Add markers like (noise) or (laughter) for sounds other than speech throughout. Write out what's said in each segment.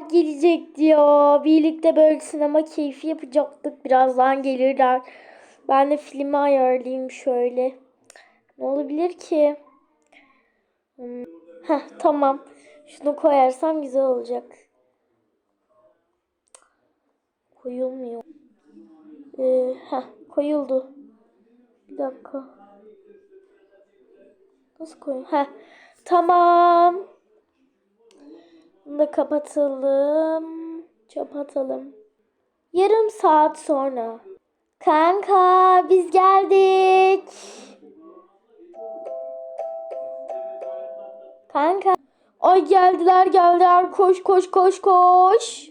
Gelecek diyor. Birlikte böyle sinema keyfi yapacaktık. Birazdan gelirler. Ben de filmi ayarlayayım şöyle. Ne olabilir ki? Hmm. Heh, tamam. Şunu koyarsam güzel olacak. Koyulmuyor. Ee, heh, koyuldu. Bir dakika. Nasıl koy? Heh, tamam. Bunu da kapatalım. Kapatalım. Yarım saat sonra. Kanka biz geldik. Kanka. Ay geldiler geldiler. Koş koş koş koş.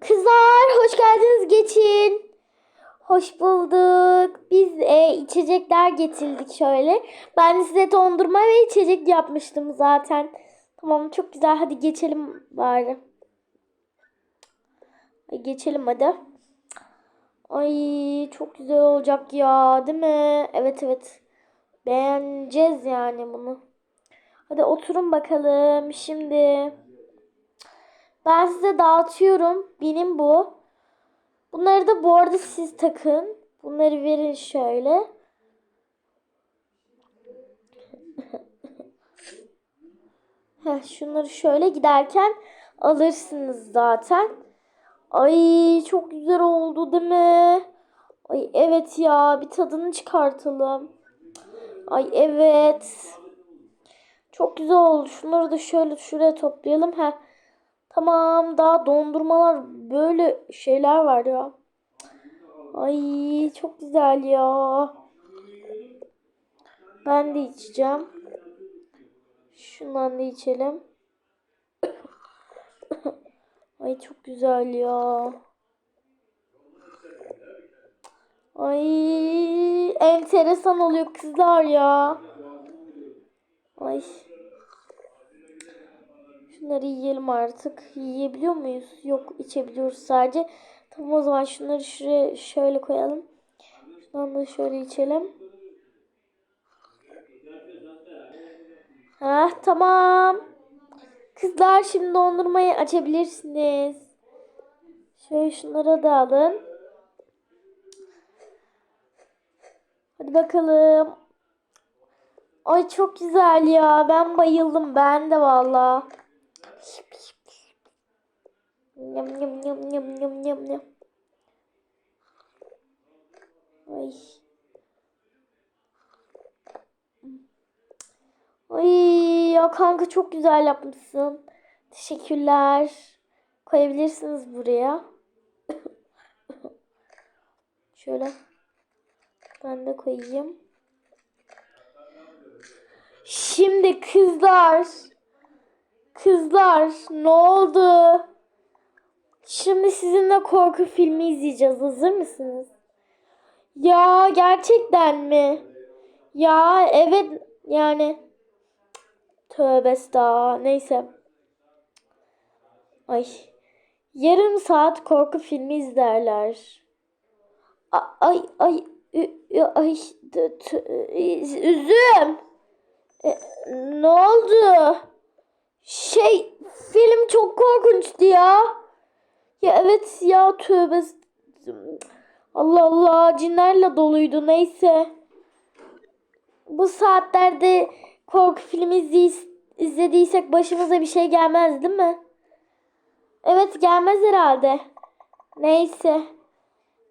Kızlar hoş geldiniz geçin. Hoş bulduk. Biz e, içecekler getirdik şöyle. Ben size dondurma ve içecek yapmıştım zaten. Tamam çok güzel hadi geçelim bari. Geçelim hadi. Ay çok güzel olacak ya değil mi? Evet evet. Beğeneceğiz yani bunu. Hadi oturun bakalım şimdi. Ben size dağıtıyorum. Benim bu. Bunları da bu arada siz takın. Bunları verin şöyle. Heh, şunları şöyle giderken alırsınız zaten. Ay çok güzel oldu değil mi? Ay evet ya bir tadını çıkartalım. Ay evet. Çok güzel oldu. Şunları da şöyle şuraya toplayalım. Heh. Tamam daha dondurmalar böyle şeyler var ya. Ay çok güzel ya. Ben de içeceğim. Şundan da içelim. (coughs) Ay çok güzel ya. Ay enteresan oluyor kızlar ya. Ay. Şunları yiyelim artık. Yiyebiliyor muyuz? Yok içebiliyoruz sadece. Tamam o zaman şunları şuraya şöyle koyalım. Şundan da şöyle içelim. Ha tamam. Kızlar şimdi dondurmayı açabilirsiniz. Şöyle şunları da alın. Hadi bakalım. Ay çok güzel ya. Ben bayıldım. Ben de valla. Yum yum yum yum yum yum. Ay. Ay ya kanka çok güzel yapmışsın. Teşekkürler. Koyabilirsiniz buraya. (laughs) Şöyle. Ben de koyayım. Şimdi kızlar. Kızlar ne oldu? Şimdi sizinle korku filmi izleyeceğiz. Hazır mısınız? Ya gerçekten mi? Ya evet yani. Tövbe estağ. Neyse. Ay. Yarım saat korku filmi izlerler. Ay ay ay t- üzüm. E, ne oldu? Şey film çok korkunçtu ya. Ya evet ya tövbe. Allah Allah cinlerle doluydu neyse. Bu saatlerde korku filmi izley- izlediysek başımıza bir şey gelmez değil mi? Evet gelmez herhalde. Neyse.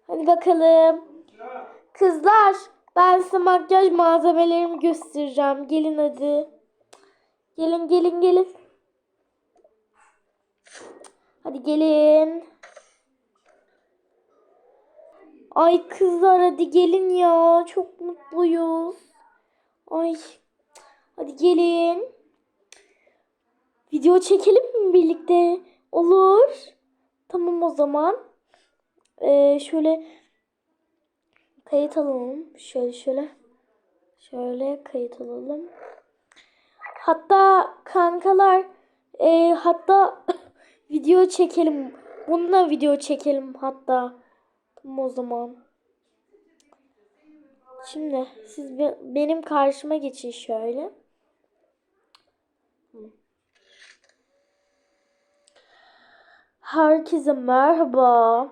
Hadi bakalım. Kızlar ben size makyaj malzemelerimi göstereceğim. Gelin hadi. Gelin gelin gelin. Hadi gelin. Ay kızlar hadi gelin ya. Çok mutluyuz. Ay. Hadi gelin. Video çekelim mi birlikte? Olur. Tamam o zaman. Ee, şöyle kayıt alalım. Şöyle şöyle. Şöyle kayıt alalım. Hatta kankalar e, hatta (laughs) video çekelim. Bununla video çekelim hatta. Tamam o zaman. Şimdi siz be- benim karşıma geçin şöyle. Herkese merhaba.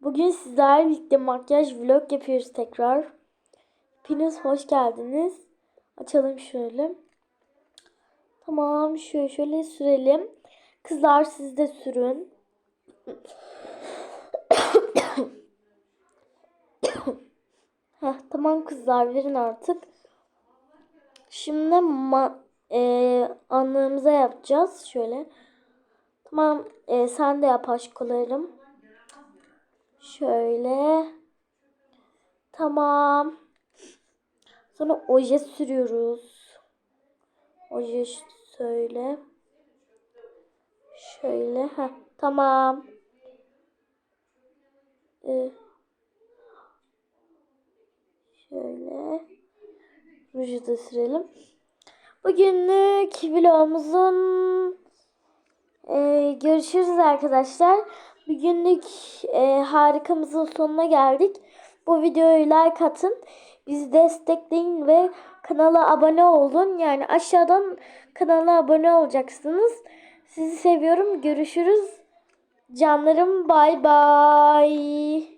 Bugün sizlerle birlikte makyaj vlog yapıyoruz tekrar. Hepiniz hoş geldiniz. Açalım şöyle. Tamam şöyle şöyle sürelim. Kızlar siz de sürün. Heh, tamam kızlar verin artık. Şimdi ma e, anlığımıza yapacağız. Şöyle. Tamam e, sen de yap aşkolarım. Şöyle. Tamam. Sonra oje sürüyoruz. Oje söyle. Şöyle. Heh, tamam. Ee, şöyle. Ruju da sürelim. Bugünlük vlogumuzun ee, görüşürüz arkadaşlar. Bugünlük e, harikamızın sonuna geldik. Bu videoyu like atın. Bizi destekleyin ve kanala abone olun. Yani aşağıdan kanala abone olacaksınız. Sizi seviyorum. Görüşürüz. Canlarım bay bay.